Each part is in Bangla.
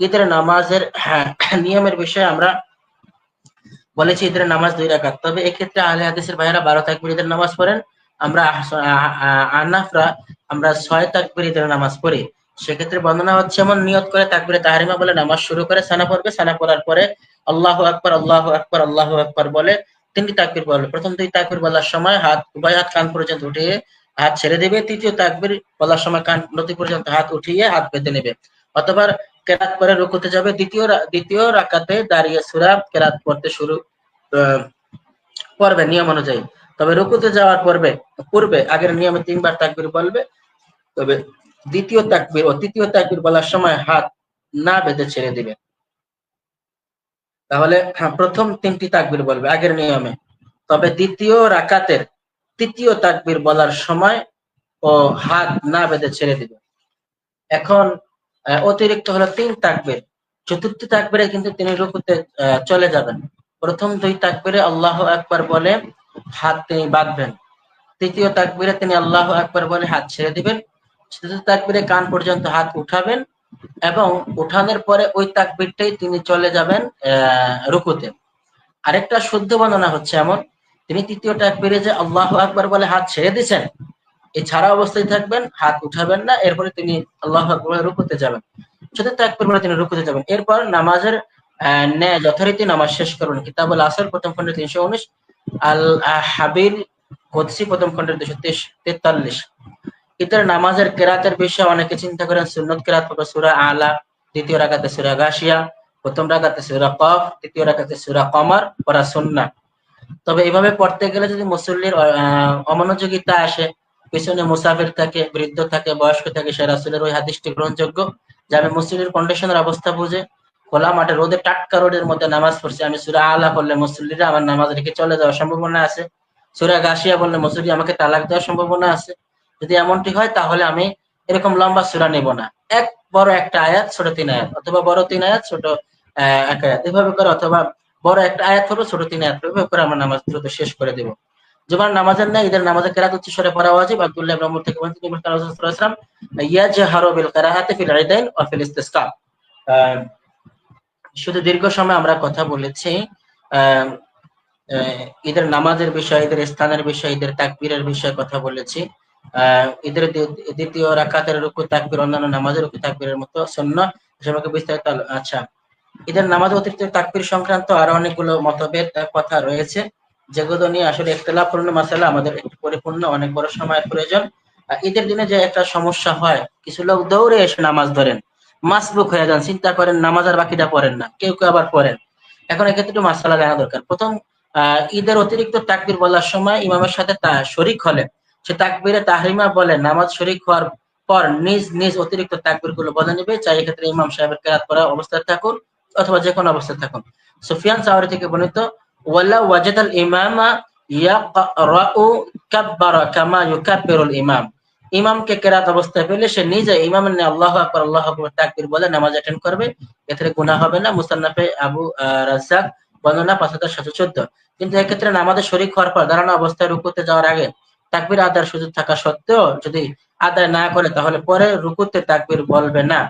ঈদের নামাজের নিয়মের বিষয়ে আমরা বলেছি ঈদের নামাজ দুই রাকাত। তবে এক্ষেত্রে আহলে হাদিসের ভাইয়েরা বারো তাকবির ঈদের নামাজ পড়েন। আমরা আহনাফরা আমরা ছয় তাকবির ঈদের নামাজ পড়ি। সেক্ষেত্রে বর্ণনা হচ্ছে, এমন নিয়ত করে তাকবিরে তাহারিমা বলে নামাজ শুরু করে সানা পড়বে। সানা পড়ার পরে আল্লাহ আকবর আল্লাহ আকবর আল্লাহ আকবর বলে তিনটি তাকবির বলবে প্রথম দুই তাকবির বলার সময় হাত উভয় হাত কান পর্যন্ত উঠিয়ে হাত ছেড়ে দেবে। তৃতীয় তাকবির বলার সময় কান নদী পর্যন্ত হাত উঠিয়ে হাত বেঁধে নেবে। অথবা কেরাত করে রুকুতে যাবে। দ্বিতীয় দ্বিতীয় রাকাতে দাঁড়িয়ে সুরা কেরাত পড়তে শুরু পড়বে নিয়ম অনুযায়ী। তবে রুকুতে যাওয়ার পূর্বে পূর্বে আগের নিয়মে তিনবার তাকবির বলবে। তবে দ্বিতীয় তাকবির ও তৃতীয় তাকবির বলার সময় হাত না বেঁধে ছেড়ে দিবে। তাহলে হ্যাঁ, প্রথম তিনটি তাকবির বলবে আগের নিয়মে। তবে দ্বিতীয় রাকাতের তৃতীয় তাকবির বলার সময় ও হাত না বেঁধে ছেড়ে দিবে। এখন অতিরিক্ত হলো তিন তাকবির। চতুর্থ তাকবিরে কিন্তু তিনি রুকুতে চলে যাবেন। প্রথম দুই তাকবিরে আল্লাহ একবার বলে হাত তিনি বাঁধবেন। তৃতীয় তাকবিরে তিনি আল্লাহ একবার বলে হাত ছেড়ে দিবেন। চতুর্থ তাকবিরে কান পর্যন্ত হাত উঠাবেন এবং উঠানোর পরে ওই তাকবিরটাই তিনি চলে যাবেন রুকুতে। আরেকটা শুদ্ধ বর্ণনা হচ্ছে এমন। তিনি তৃতীয় তাকবিরে যে আল্লাহ আকবার বলে হাত ছেড়ে দিছেন এই ছাড়া অবস্থায় থাকবেন, হাত উঠাবেন না, এরপরে তিনি আল্লাহ আকবার বলে রুকুতে যাবেন। চতুর্থ তাকবির বলে তিনি রুকুতে যাবেন। এরপর নামাজের ন্যায় যথারীতি নামাজ শেষ করুন। কিতাবুল আসর, প্রথম খণ্ডে তিনশো উনিশ আল হাবির কোদসি, প্রথম খণ্ডের দুশো তেতাল্লিশ। ঈদের নামাজের কেরাতের বিষয়ে অনেকে চিন্তা করেন, সুন্নত কেরাত হলো সুরা আলা, দ্বিতীয় রাগাতে সুরা গাশিয়া, প্রথম রাগাতে সুরা কফ দ্বিতীয় রাগাতে সুরা কমর, পড়া সুন্না তবে এভাবে পড়তে গেলে যদি মুসল্লির অমনোযোগিতা আসে পিছনে মুসাফির থাকে, বৃদ্ধ থাকে, বয়স্ক থাকে, সে রাসুলের ওই হাদিসটি গ্রহণযোগ্য যে আমি মুসল্লির কন্ডিশনের অবস্থা বুঝে খোলা মাঠে রোদে টাটকা রোডের মধ্যে নামাজ পড়ছি। আমি সুরা আলা পড়লে মুসল্লিরা আমার নামাজ রেখে চলে যাওয়ার সম্ভাবনা আছে। সুরা গাশিয়া বললে মুসল্লি আমাকে তালাক দেওয়ার সম্ভাবনা আছে। যদি এমনটি হয়, তাহলে আমি এরকম লম্বা সুরা নেব না। এক বড় একটা আয়াত, ছোট তিন আয়াত, অথবা বড় তিন আয়াত, ছোট এক আয়াত, এভাবে করে, অথবা বড় একটা আয়াত হলো ছোট তিন আয়াত, এভাবে করে আমার নামাজ দ্রুত শেষ করে দেব। জুমার নামাজের না ঈদের নামাজের কেরাত উচ্চ স্বরে পড়া ওয়াজিব। আব্দুল্লাহ ইবনে উমর থেকে তিনি বলেন রাসূলুল্লাহ সাল্লাল্লাহু আলাইহি ওয়াসাল্লাম, ইয়াজহারু বিল কিরাআতি ফিল ঈদাইন ওয়া ফিল ইসতিসকা শুধু দীর্ঘ সময় আমরা কথা বলেছি ঈদের নামাজের বিষয়ে, ঈদের স্থানের বিষয়ে, ঈদের তাকবীরের বিষয়ে কথা বলেছি। ঈদের দ্বিতীয় রাকাতের রুকু তাকবীর, অন্যান্য নামাজের রুকু তাকবীরের মতো সুন্নাহ। সম্পর্কে বিস্তারিত আচ্ছা। ঈদের নামাজ অতিরিক্ত তাকবীর সংক্রান্ত আরও অনেকগুলো মতভেদ, কথা রয়েছে। যেগুলো নিয়ে আসলে একতলাপূর্ণ মাসালা আমাদের একটু পরিপূর্ণ অনেক বড় সময়ের প্রয়োজন। ঈদের দিনে যে একটা সমস্যা হয় কিছু লোক দৌড়ে এসে নামাজ ধরেন। মাসবুক হয়ে যান চিন্তা করেন নামাজ আর বাকিটা পড়েন না কেউ কেউ আবার পড়েন। এখন এক্ষেত্রে একটু মাসালা জানা দরকার। প্রথম আহ, ঈদের অতিরিক্ত তাকবির বলার সময় ইমামের সাথে তা শরিক হলে সে তাকবীরে তাহরিমা বলে নামাজ শরিক হওয়ার পর নিজ নিজ অতিরিক্ত তাকবিরগুলো বলে নেবে। চাই এক্ষেত্রে ইমাম সাহেবের কেরাত করা অবস্থায় থাকুন অথবা যে কোনো অবস্থায় থাকুন। সুফিয়ান সাওয়ারি থেকে বর্ণিত ওয়ালা ওয়াজাদাল ইমামা ইয়াকরাউ কাব্বারা কামা ইউকাব্বিরুল ইমাম ইমামকে কেরাত অবস্থায় পেলে সে নিজে ইমামের নিয়ে আল্লাহু আকবার আল্লাহু আকবার তাকবীর বলে নামাজ অ্যাটেন্ড করবে। এতে গুনাহ হবে না। মুসান্নাফে আবু রাজ্জাক বর্ণনা পাঁচ হাজার সাতশো চোদ্দ। কিন্তু এক্ষেত্রে নামাজে শরিক হওয়ার পর দাঁড়ানো অবস্থায় রুকুতে যাওয়ার আগে তাকবির আদার সুযোগ থাকা সত্ত্বেও যদি আদায় না করে তাহলে পরে রুকুতে তাকবির বলবে না।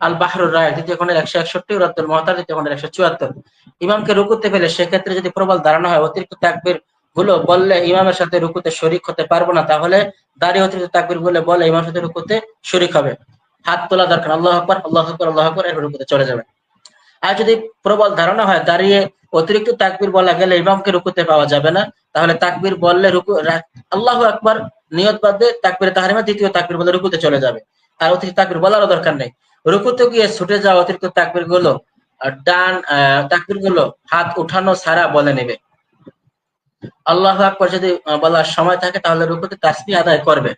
আল বাহরুর রায়, দ্বিতীয় খন্ডের একশো একষট্টি রদ্দুল মহতার দ্বিতীয় খন্ডের একশো চুয়াত্তর। ইমামকে রুকুতে পেলে সেক্ষেত্রে যদি প্রবল দাঁড়ানো হয়, অতিরিক্ত তাকবিরগুলো বললে ইমামের সাথে রুকুতে শরিক হতে পারব না, তাহলে দাঁড়িয়ে অতিরিক্ত তাকবিরগুলো বলে ইমামের সাথে রুকুতে শরিক হবে। হাত তোলা দরকার, আল্লাহ আকবর আল্লাহ আকবর আল্লাহ আকবর, এরপর রুকুতে চলে যাবে। আর যদি প্রবল ধারণা হয়, দাঁড়িয়ে অতিরিক্ত তাকবির বলা গেলে ইমামকে রুকুতে পাওয়া যাবে না, তাহলে তাকবির বললে রুকু আল্লাহ আল্লাহু আকবার, নিয়ত বাদে তাকবির তাহারিমা, দ্বিতীয় তাকবির বলে রুকুতে চলে যাবে। আর অতিরিক্ত তাকবির বলারও দরকার নেই। রুকুতে গিয়ে ছুটে যাওয়া অতিরিক্ত তাকবিরগুলো ডান তাকবিরগুলো হাত উঠানো ছাড়া বলে নেবে। আল্লাহ আকবার যদি বলার সময় থাকে তাহলে রুকুতে তাসবি আদায় করবে।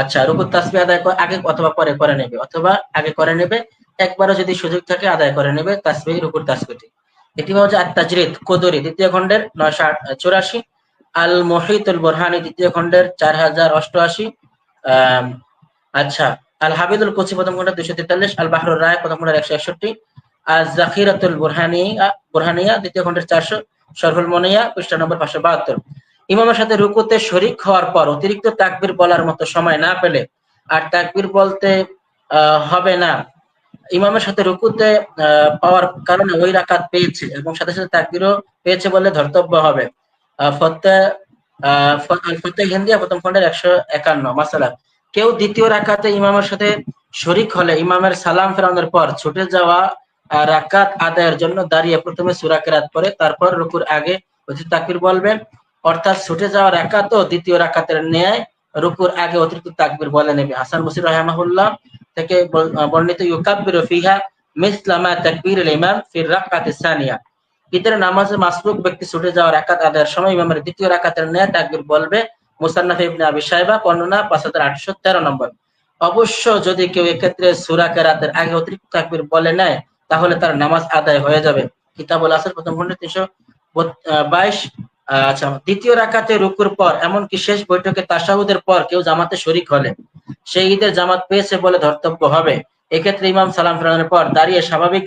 আচ্ছা রুকু তাসবি আদায় আগে অথবা পরে করে নেবে, অথবা আগে করে নেবে, একবারও যদি সুযোগ থাকে আদায় করে নেবে তাসবি রুকুর তাসবিটি এটি হচ্ছে আত তাজরিদ কোদরি, দ্বিতীয় খণ্ডের নয়শো চুরাশি। আল মহিতুল বোরহানি, দ্বিতীয় খণ্ডের চার হাজার অষ্টআশি। আচ্ছা আল হাবিদুল কুচি প্রথম খণ্ডের দুশো তেতাল্লিশ, আল বাহরুর রায় প্রথম খণ্ডের একশো একষট্টি আর জাকিরাতুল বুরহানিয়া বুরহানিয়া দ্বিতীয় খন্ডের চারশো সরফুল মনিয়া পৃষ্ঠা নম্বর পাঁচশো বাহাত্তর। ইমামের সাথে রুকুতে শরিক হওয়ার পর অতিরিক্ত তাকবির বলার মতো সময় না পেলে আর তাকবির বলতে হবে না। ইমামের সাথে রুকুতে পাওয়ার কারণে ওই রাকাত পেয়েছে এবং সাথে সাথে তাকবিরও পেয়েছে বলে ধর্তব্য হবে। ফতে ফতে হিন্দিয়া প্রথম খন্ডের একশো একান্ন, মাসালা। কেউ দ্বিতীয় রাকাতে ইমামের সাথে শরিক হলে ইমামের সালাম ফেরানোর পর ছুটে যাওয়া রাকাত আদায়ের জন্য দাঁড়িয়ে প্রথমে সুরা কেরাত পরে তারপর রুকুর আগে অতিরিক্ত তাকবির বলবেন। অর্থাৎ ছুটে যাওয়া রাকাত ও দ্বিতীয় রাকাতের ন্যায় রুকুর আগে অতিরিক্ত তাকবির বলে নেবে। হাসান মুসির রহমাহুল্লাহ থেকে বর্ণিত ইউকাব্বির ফিহা মিসলামা তাকবীর ইমাম ফির রাকাতে সানিয়া। ঈদের নামাজে মাসরুক ব্যক্তি ছুটে যাওয়া রাকাত আদায়ের সময় ইমামের দ্বিতীয় রাকাতের ন্যায় তাকবির বলবে মুসান্নাফ ইবনে আবি সাহেবা বর্ণনা পাঁচ হাজার আটশো তেরো নম্বর। অবশ্য যদি কেউ এক্ষেত্রে সুরা কেরাতের আগে অতিরিক্ত তাকবির বলে নেয়, তাহলে তার নামাজ আদায় হয়ে যাবে। কিতাবুল প্রথম তিনশো বাইশ। আচ্ছা দ্বিতীয় রুকুর পর, এমনকি শেষ বৈঠকে তাসাহুদের পর কেউ জামাতে শরিক হলে, সেই ঈদের জামাত পেয়েছে বলে ধর্তব্য হবে। এক্ষেত্রে ইমাম সালাম ফেরানোর পর দাঁড়িয়ে স্বাভাবিক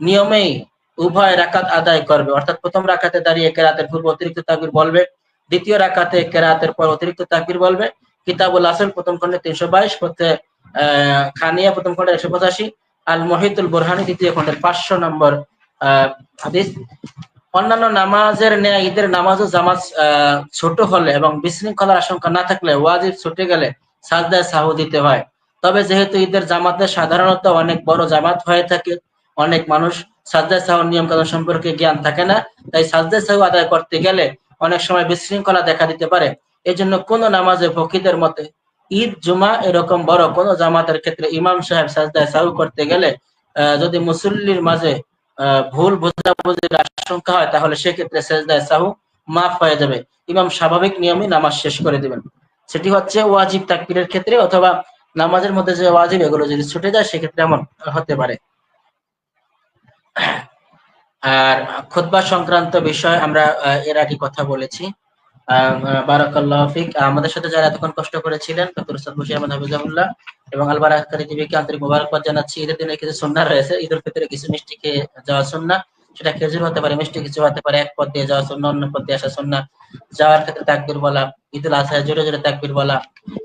নিয়মেই উভয় রাকাত আদায় করবে। অর্থাৎ প্রথম রাকাতে দাঁড়িয়ে কেরাতের পূর্ব অতিরিক্ত তাকবির বলবে দ্বিতীয় রাকাতে কেরাতের পর অতিরিক্ত তাকবির বলবে। কিতাবুল আসল প্রথম খন্ডে তিনশো বাইশ পথে খানিয়া প্রথম খন্ডে একশো পঁচাশি, আল মহিতুল বোরহানি দ্বিতীয় খন্ডের পাঁচশো নম্বর হাদিস। অন্যান্য নামাজের ন্যায় ঈদের নামাজ ও জামাজ ছোট হলে এবং বিশৃঙ্খলার আশঙ্কা না থাকলে ওয়াজিব ছুটে গেলে সাজদায় সাহু দিতে হয়। তবে যেহেতু ঈদের জামাতে সাধারণত অনেক বড় জামাত হয়ে থাকে, অনেক মানুষ সাজদায় সাহুর নিয়ম কানুন সম্পর্কে জ্ঞান থাকে না, তাই সাজদায় সাহু আদায় করতে গেলে অনেক সময় বিশৃঙ্খলা দেখা দিতে পারে। এই জন্য কোন নামাজে ফকিদের মতে ঈদ, জুমা এরকম বড় কোন জামাতের ক্ষেত্রে ইমাম সাহেব সাজদায় সাহু করতে গেলে যদি মুসল্লির মাঝে ভুল বোঝাবুঝির আশঙ্কা হয়, তাহলে সেক্ষেত্রে সেজদায় সাহু মাফ হয়ে যাবে। ইমাম স্বাভাবিক নিয়মে নামাজ শেষ করে দিবেন। সেটি হচ্ছে ওয়াজিব তাকবিরের ক্ষেত্রে অথবা নামাজের মধ্যে যে ওয়াজিব, এগুলো যদি ছুটে যায়, সেক্ষেত্রে এমন হতে পারে। আর খুতবা সংক্রান্ত বিষয় আমরা এর আগে কথা বলেছি। বারাকাল্লাহ ফিক। আমাদের সাথে যারা এতক্ষণ কষ্ট করেছিলেন ডক্টর উস্তাদ আহমদ হাফিজাহুল্লাহ এবং আলবারাকারী টিভিকে আন্তরিক মোবারকবাদ জানাচ্ছি। ঈদের দিনে কিছু সন্না রয়েছে। ঈদের ভিতরে কিছু মিষ্টি খেয়ে যাওয়া সন্না সেটা খেজুর হতে পারে, মিষ্টি কিছু হতে পারে, এক পথ দিয়ে যাওয়া সন্না অন্য পথ দিয়ে আসা সন্না যাওয়ার ক্ষেত্রে তাকবির বলা, ঈদুল আজহায় জোরে জোরে তাকবির বলা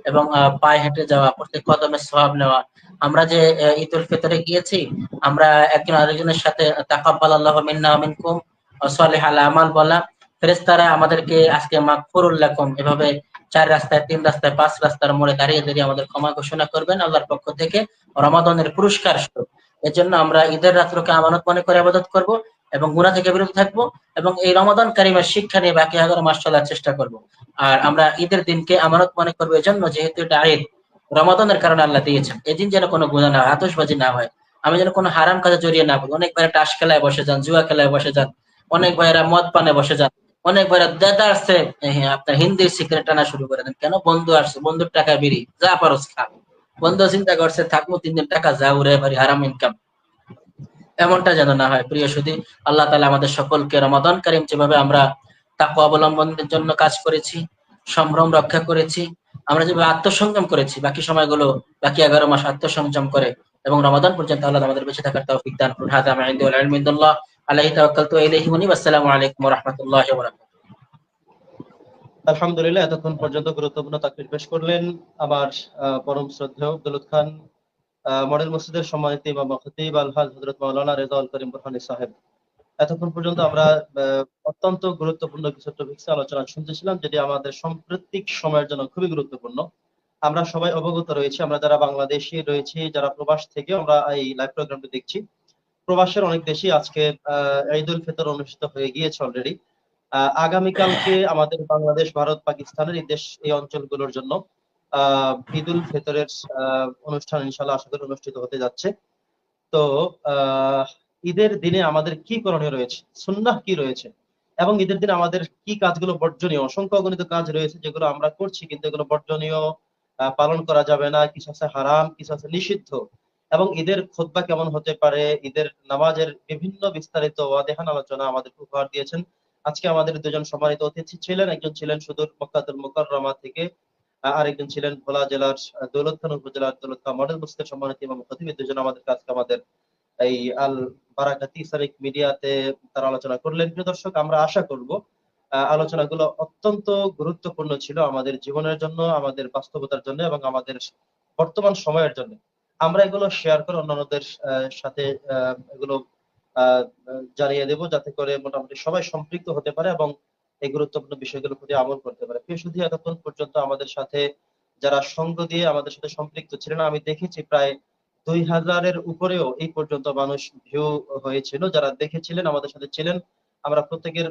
এবং পায়ে হেঁটে যাওয়া, প্রত্যেক কদমে সওয়াব নেওয়া। আমরা যে ঈদুল ফিতরে গিয়েছি, আমরা একজন আরেকজনের সাথে, তাকাব্বাল আল্লাহ মিন্না মিনকুম সালেহ আল আমাল বলা ফেরেস্তারা আমাদেরকে আজকে মাকফুরুল লাকুম, এভাবে চার রাস্তায়, তিন রাস্তায়, পাঁচ রাস্তার মোড়ে দাঁড়িয়ে দাঁড়িয়ে আমাদের ক্ষমা ঘোষণা করবেন আল্লাহর পক্ষ থেকে রমাদনের পুরস্কার স্বরূপ। এর জন্য আমরা ঈদের রাত্রকে আমানত মনে করে আবাদত করব এবং গুণা থেকে বিরত থাকব এবং এই রমাদান কারিমের শিক্ষা নিয়ে বাকি এগারো মাস চলার চেষ্টা করব। আর আমরা ঈদের দিনকে আমানত মনে করব, এজন্য যেহেতু এটা ঈদ রমাদানের কারণে আল্লাহ দিয়েছেন। এদিন যেন কোনো গুণা না হয় আতসবাজি না হয়। আমি যেন কোনো হারাম কাজে জড়িয়ে না পড়ি। অনেক ভাইরা টাস খেলায় বসে যান, জুয়া খেলায় বসে যান। অনেক ভাইরা মদ পানে বসে যান। অনেক ভাইরা দাদা আসছে আপনার হিন্দির সিক্রেট টানা শুরু করে দেন। কেন বন্ধু আসছে? বন্ধুর টাকা বেরি যা পারস খা। বন্ধু চিন্তা করছে, থাকব তিন দিন টাকা, যা উড়ে বাড়ি হারাম ইনকাম এমনটা যেন না হয়। প্রিয় সুদী আল্লাহ তালা আমাদের সকলকে রমাদান কারিম যেভাবে আমরা তাকে অবলম্বনের জন্য কাজ করেছি, সম্ভ্রম রক্ষা করেছি আমরা যেভাবে আত্মসংযম করেছি, বাকি সময়গুলো, বাকি এগারো মাস আত্মসংযম করে এবং রমাদান পর্যন্ত আল্লাহ আমাদের বেঁচে থাকার তৌফিক দান করুন। হাদা মাইন্দুল আলমিদুল্লাহ আলাইহি তাওয়াক্কালতু ইলাইহি মুনিব। আসসালামু আলাইকুম ওয়া রাহমাতুল্লাহি ওয়া বারাকাতুহু। আলহামদুলিল্লাহ, এতক্ষণ পর্যন্ত গুরুত্বপূর্ণ তাকরির পেশ করলেন আমার পরম শ্রদ্ধেয় দৌলত খান মডেল মসজিদের সম্মানিত ইমাম খতিব আলহাজ হযরত মাওলানা রেজাউল করিম বুরহানি সাহেব। এতক্ষণ পর্যন্ত আমরা অত্যন্ত গুরুত্বপূর্ণ কিছু টপিকস আলোচনা শুনতেছিলাম, যেটি আমাদের সাম্প্রতিক সময়ের জন্য খুবই গুরুত্বপূর্ণ। আমরা সবাই অবগত রয়েছি, আমরা যারা বাংলাদেশি রয়েছি, যারা প্রবাস থেকে আমরা এই লাইভ প্রোগ্রামটি দেখছি, প্রবাসের অনেক দেশই আজকে ঈদ উল ফিতর অনুষ্ঠিত হয়ে গিয়েছে অলরেডি আগামীকালকে আমাদের বাংলাদেশ, ভারত, পাকিস্তানের এই দেশ, এই অঞ্চলগুলোর জন্য, আহ, ঈদ উল ফিতরের অনুষ্ঠান ইনশাল্লাহ আশা করি অনুষ্ঠিত হতে যাচ্ছে। তো ঈদের দিনে আমাদের কি করণীয় রয়েছে? সুন্নাহ কি রয়েছে? এবং ঈদের দিনে আমাদের কি কাজগুলো বর্জনীয়? অসংখ্য অগণিত কাজ রয়েছে যেগুলো আমরা করছি, কিন্তু এগুলো বর্জনীয় পালন করা যাবে না। কিছু আছে হারাম, কিছু আছে নিষিদ্ধ। এবং ঈদের খোদবা কেমন হতে পারে? ঈদের নামাজের বিভিন্ন বিস্তারিত ওয়াদেহান আলোচনা আমাদের উপহার দিয়েছেন। আজকে আমাদের দুজন সম্মানিত অতিথি ছিলেন। একজন ছিলেন সুদূর মক্কাতুল মুকাররমা থেকে আরেকজন ছিলেন ভোলা জেলার দৌলতখান উপজেলার দৌলতখান মডেল মসজিদের সম্মানিত ইমাম খতিব। দুজন আমাদের কাজকে আমাদের এই আল বারাকাতি ইসলামিক মিডিয়াতে তারা আলোচনা করলেন। প্রিয় দর্শক, আমরা আশা করব আলোচনাগুলো অত্যন্ত গুরুত্বপূর্ণ ছিল আমাদের জীবনের জন্য, আমাদের বাস্তবতার জন্য এবং আমাদের বর্তমান সময়ের জন্য। আমরা এগুলো শেয়ার করে অন্যান্যদের সাথে এগুলো জানিয়ে দেব যাতে করে মোটামুটি সবাই সম্পৃক্ত হতে পারে এবং এই গুরুত্বপূর্ণ বিষয়গুলোর প্রতি আমল করতে পারে। প্রিয় শুধু এতক্ষণ পর্যন্ত আমাদের সাথে যারা সঙ্গ দিয়ে আমাদের সাথে সম্পৃক্ত ছিলেন, আমি দেখেছি প্রায় দুই হাজারের উপরেও এই পর্যন্ত মানুষ ভিউ হয়েছিল। যারা দেখেছিলেন, আমাদের সাথে ছিলেন, আমরা প্রত্যেকের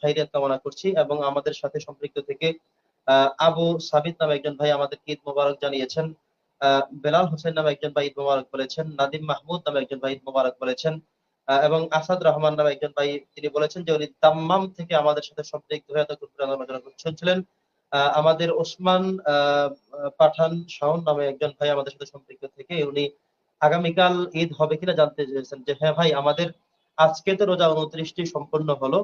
খাইরিয়াত কামনা করছি এবং আমাদের সাথে সম্পৃক্ত থেকে আবু সাবিত নামে একজন ভাই আমাদেরকে ঈদ মোবারক জানিয়েছেন বেলাল হোসেন নামে একজন ভাই ঈদ মোবারক বলেছেন, নাদিম মাহমুদ নামে একজন ভাই ঈদ মোবারক বলেছেন এবং আসাদ রহমান নামে একজন ভাই তিনি বলেছেন যে উনি দাম্মাম থেকে আমাদের সাথে সম্পৃক্ত হয়ে এতক্ষণ পর্যন্ত আলোচনা শুনছিলেন আমাদের ওসমান পাঠান শাওন নামে একজন ভাই আমাদের সাথে সম্পৃক্ত থেকে, উনি আগামীকাল ঈদ হবে কিনা জানতে চেয়েছেন যে হ্যাঁ ভাই, আমাদের আজকে তো রোজা উনত্রিশটি সম্পন্ন হলো।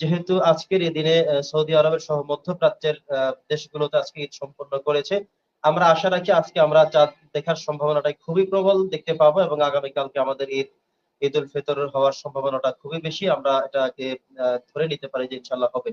যেহেতু আজকের এই দিনে সৌদি আরবের সহ মধ্যপ্রাচ্যের দেশগুলোতে আজকে ঈদ সম্পন্ন করেছে। আমরা আশা রাখি আজকে আমরা চাঁদ দেখার সম্ভাবনাটা খুবই প্রবল দেখতে পাবো এবং আগামীকালকে আমাদের ঈদ ঈদ উল ফিতর হওয়ার সম্ভাবনাটা খুবই বেশি। আমরা এটাকে ধরে নিতে পারি যে ইনশাল্লাহ হবে।